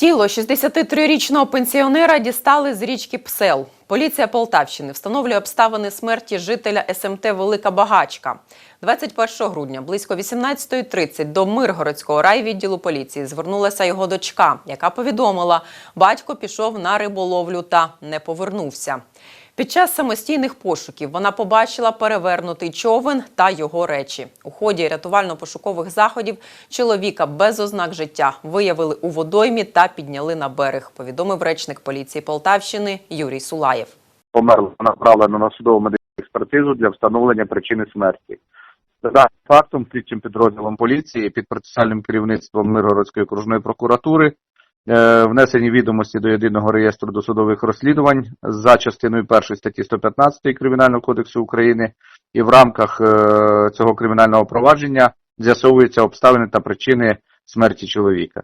Тіло 63-річного пенсіонера дістали з річки Псел. Поліція Полтавщини встановлює обставини смерті жителя СМТ Велика Багачка. 21 грудня близько 18.30 до Миргородського райвідділу поліції звернулася його дочка, яка повідомила, батько пішов на риболовлю та не повернувся. Під час самостійних пошуків вона побачила перевернутий човен та його речі. У ході рятувально-пошукових заходів чоловіка без ознак життя виявили у водоймі та підняли на берег, повідомив речник поліції Полтавщини Юрій Сулаєв. померла направлено на судову медичну експертизу для встановлення причини смерті. За фактом, слідчим підрозділом поліції під процесуальним керівництвом Миргородської окружної прокуратури внесені відомості до єдиного реєстру досудових розслідувань за частиною першої статті 115 Кримінального кодексу України, і в рамках е, цього кримінального провадження з'ясовуються обставини та причини смерті чоловіка.